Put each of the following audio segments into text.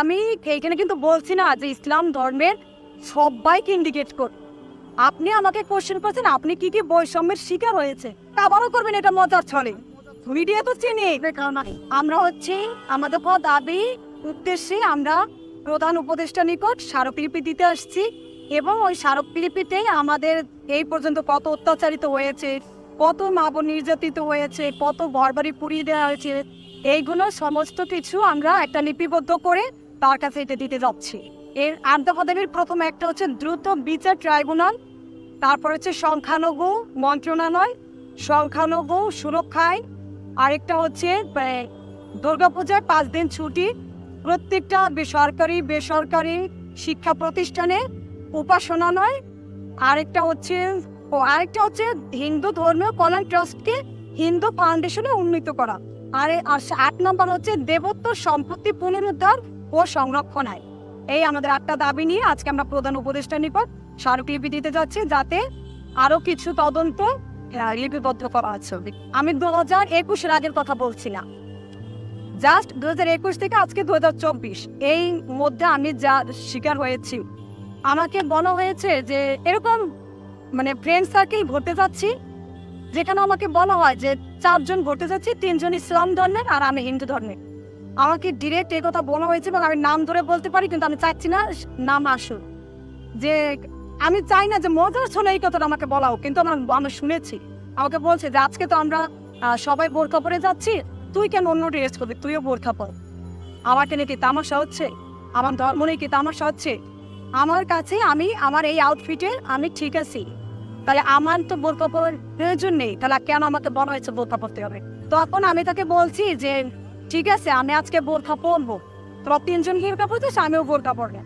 আমি এইখানে কিন্তু বলছি না যে ইসলাম ধর্মের সবাইকে ইন্ডিকেট কর। আপনি আমাকে কোশ্চেন করছেন, আপনি কি কি বৈষম্যের শিকার হয়েছে? আবারও করবেন এটা মজার ছলে। মিডিয়া তো চিনি আমরা হচ্ছে, আমাদের পদ দাবি, উদ্দেশ্যে আমরা প্রধান উপদেষ্টা নিকট স্মারকলিপি দিতে আসছি এবং ওই স্মারকলিপিতেই আমাদের এই পর্যন্ত কত অত্যাচারিত হয়েছে, কত মা বোন নির্যাতিত হয়েছে, কত ঘরবাড়ি পুড়িয়ে দেওয়া হয়েছে, এইগুলো সমস্ত কিছু আমরা একটা লিপিবদ্ধ করে তার কাছে এটা দিতে যাচ্ছি। এর আন্তঃপদাবির প্রথম একটা হচ্ছে দ্রুত বিচার ট্রাইব্যুনাল, তারপর হচ্ছে সংখ্যালঘু মন্ত্রণালয়, সংখ্যালঘু সুরক্ষা আইন, আরেকটা হচ্ছে দুর্গাপূজায় পাঁচ দিন ছুটি, প্রত্যেকটা বেসরকারি বেসরকারি শিক্ষা প্রতিষ্ঠানে উপাসনালয়, আরেকটা হচ্ছে, ও আরেকটা হচ্ছে হিন্দু ধর্মীয় কল্যাণ ট্রাস্টকে হিন্দু ফাউন্ডেশনে উন্নীত করা। আর আট নম্বর হচ্ছে দেবত্ব সম্পত্তি পুনরুদ্ধার ও সংরক্ষণ আইন এই আমাদের আটটা দাবি নিয়ে আজকে আমরা প্রধান উপদেষ্টা নিকট স্মারকলিপি দিতে যাচ্ছি, যাতে আরও কিছু তদন্ত লিপিবদ্ধ করা আছে। আমি দু হাজার একুশের আগের কথা বলছি না। জাস্ট দু হাজার একুশ থেকে আজকে দু হাজার চব্বিশ, এই মধ্যে আমি যা শিকার হয়েছি। আমাকে বলা হয়েছে যে এরকম মানে ফ্রেন্ড সার্কেল ঘুরতে যাচ্ছি, যেখানে আমাকে বলা হয় যে চারজন ঘুরতে যাচ্ছি, তিনজন ইসলাম ধর্মের আর আমি হিন্দু ধর্মের। আমাকে ডিরেক্ট এই কথা বলা হয়েছে এবং আমি নাম ধরে বলতে পারি, কিন্তু আমি চাচ্ছি না নাম আসুক। যে আমি চাই না যে মজার শোনা এই কথাটা আমাকে বলাও কিন্তু আমার আমি শুনেছি। আমাকে বলছে যে আজকে তো আমরা সবাই বোরখা পরে যাচ্ছি, তুই কেন অন্য ড্রেস করবি? তুইও বোরখা পর। আমাকে নাকি তামাশা হচ্ছে? আমার ধর্ম নিয়ে কি তামাশা হচ্ছে? আমার কাছে আমি, আমার এই আউটফিটে আমি ঠিক আছি। তাহলে আমার তো বোরখা পরার প্রয়োজন নেই। তাহলে কেন আমাকে বলা হয়েছে বোরখা পরতে হবে? তখন আমি তাকে বলছি যে ঠিক আছে, আমি আজকে বোরখা পরবো তোরা তিনজন বোরখা পরছিস আমিও বোরখা পরবো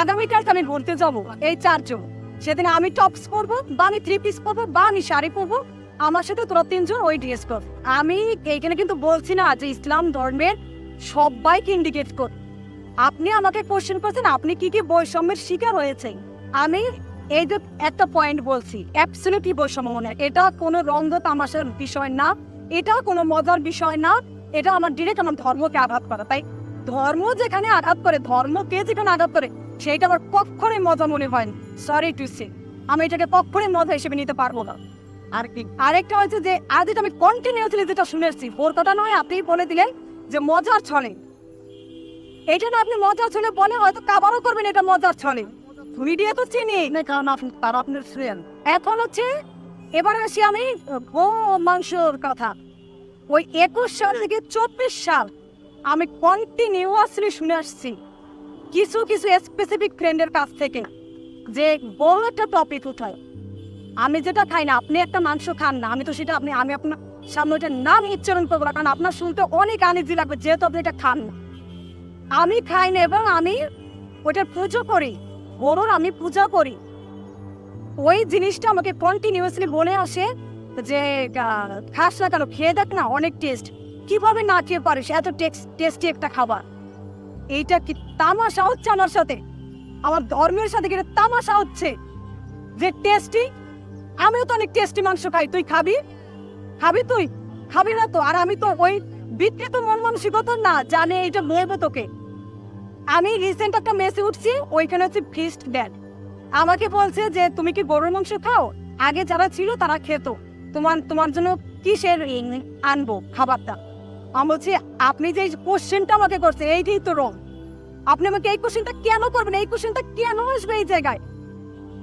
আগামীকালকে আমি ঘুরতে যাব, এই চারজন। সেদিন আমি টপস পরবো, বা আমি থ্রি পিস পরবো, বা আমি শাড়ি পরবো, আমার সাথে তোরা তিনজন ওই ড্রেস কর। আমি এইখানে কিন্তু বলছি না যে ইসলাম ধর্মের সবাইকে ইন্ডিকেট কর। আপনি আমাকে কোশ্চেন করছেন, আপনি কি কি বৈষম্যের শিকার হয়েছেন? আমি এই যে একটা পয়েন্ট বলছি অ্যাবসলিউটলি বৈষম্য মনে। এটা কোনো রঙ্গ তামাশার বিষয় না, এটা কোনো মজার বিষয় না এটা আমার ডিরেক্ট আমার ধর্মকে আঘাত করা। তাই ধর্ম যেখানে আঘাত করে ধর্মকে যেখানে আঘাত করে সেইটা আমার কখনোই মজা মনে হয় সরি টু সে আমি এটাকে কখনোই মজা হিসেবে নিতে পারব না। আর কি? আরেকটা হচ্ছে যে আজ যেটা আমি কন্টিনিউসলি যেটা শুনে এসেছি ওর কথা নয় আপনি বলে দিলেন যে মজার ছলে। এটা না আপনি মজার ছলে বলে হয়তো কাবারও করবেন এটা মজার ছলে। মিডিয়া তো চিনি। না কারণ আপনি তার আপনার ফ্রেন্ড এখন হচ্ছে এবার আসি আমি গো মাংসর কথা। ওই একুশ সাল থেকে চব্বিশ সাল আমি কন্টিনিউয়াসলি শুনে আসছি। কিছু কিছু স্পেসিফিক ফ্রেন্ডের কাছ থেকে যে বড় একটা টপিক উঠায়। আমি যেটা খাই না, আপনি একটা মাংস খান না, আমি তো সেটা আপনি, আমি আপনার সামনে ওইটার নাম উচ্চারণ করব না, কারণ আপনার শুনতে অনেক আনিজি লাগবে, যেহেতু আপনি এটা খান না। আমি খাই না এবং আমি ওইটার পুজো করি গরুর আমি পূজা করি। ওই জিনিসটা আমাকে কন্টিনিউয়াসলি বলে আসে যে খাস না কেন খেয়ে দেখ না, অনেক টেস্ট কীভাবে না খেয়ে পারিস? এত টেস্টি একটা খাবার। এইটা কি তামাশা হচ্ছে আমার সাথে? আমার ধর্মের সাথে কি তামাশা হচ্ছে? যে টেস্টি আমিও তো অনেক টেস্টি মাংস খাই। তুই খাবি? খাবি তুই? খাবি না তো? আর আমি তো ওই বিকৃত মন মানসিকতা না জানে এটা বলব তোকে। আমি রিসেন্ট একটা মেসে উঠছি, ওইখানে হচ্ছে ফিস্ট ড্যাড আমাকে বলছে যে, তুমি কি গরুর মাংস খাও? আগে যারা ছিল তারা খেত। তোমার তোমার জন্য কিসের আনব খাবারটা? আমি বলছি, আপনি যে কোশ্চেনটা আমাকে করছে এইটাই তো রং। আপনি আমাকে এই কোশ্চেনটা কেন করবেন? এই কোশ্চেনটা কেন আসবে এই জায়গায়?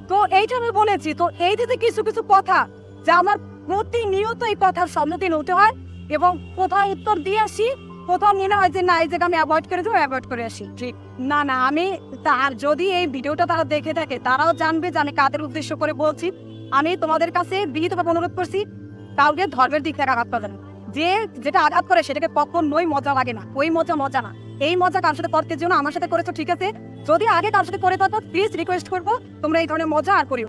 তো এইটা আমি বলেছি, তো এই যে কিছু কিছু কথা যা আমার প্রতিনিয়ত এই কথার সম্মুখীন হতে হয় এবং কোথায় উত্তর দিয়ে আসি কোথাও মনে হয় যে না এই জায়গা আমি অ্যাভয়েড করে দেবো অ্যাভয়েড করে আসি। ঠিক। না না আমি তার যদি এই ভিডিওটা তারা দেখে থাকে তারাও জানবে যে আমি কাদের উদ্দেশ্য করে বলছি। আমি তোমাদের কাছে বিহিতভাবে অনুরোধ করছি কাউকে ধর্মের দিক থেকে আঘাত করবেন যে যেটা আঘাত করে সেটাকে কখনোই মজা লাগে না। ওই মজা মজা না। এই মজা কার সাথে করতে না আমার সাথে করেছ ঠিক আছে? যদি আগে কার সাথে করে থাকো প্লিজ রিকোয়েস্ট করব তোমরা এই ধরনের মজা আর করিও